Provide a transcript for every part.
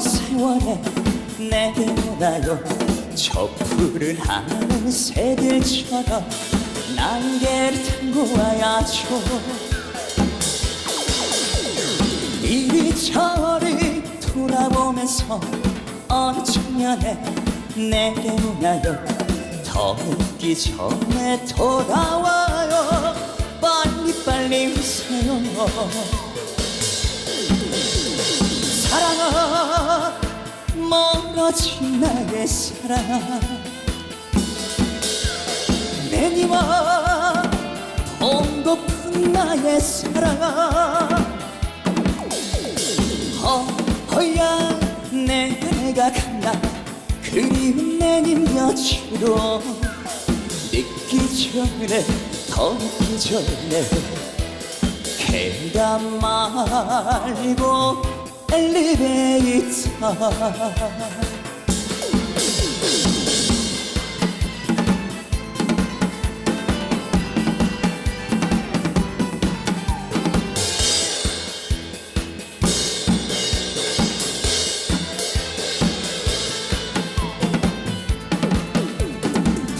시간에 내게 오나요 저 푸른 하늘 새들처럼 날개를 타고 와야죠. 이리 저리 돌아보면서 어느 청년에 내게 오나요 더 늦기 전에 돌아와요. 빨리 빨리 오세요 사랑아 멀어진 나의 사랑. 내니와 보고픈 나의 사랑. 허허야 내가 간다. 그리운 내님 곁으로. 늦기 전에 더 늦기 전에 계단 말고 엘리베이터.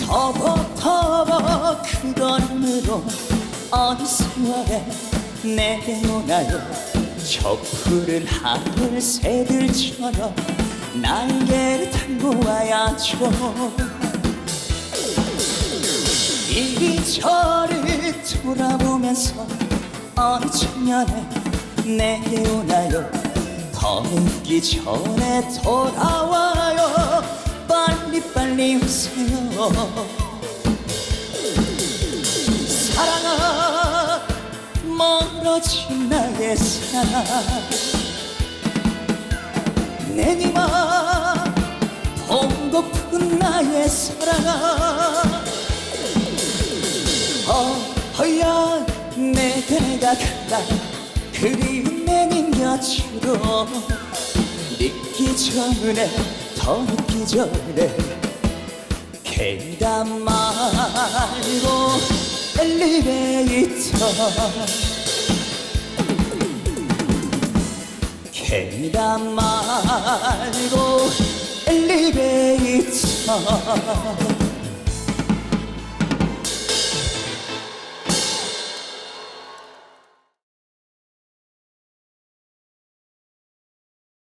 터벅터벅 그 걸음으로 어느 세월에 내게 오나요 저 푸른 하늘 새들처럼 날개를 타고 와야죠. 이리저리 돌아보면서 어느 청년에 내게 오나요 더 늦기 전에 돌아와요. 빨리빨리 오세요 멀어진 나의 사랑 내니마 보고픈 나의 사랑. 어허야 내가 간다 그리운 내님 곁으로 늦기 전에 더 늦기 전에. 계단 말고 엘리베이터 계단 말고 엘리베이터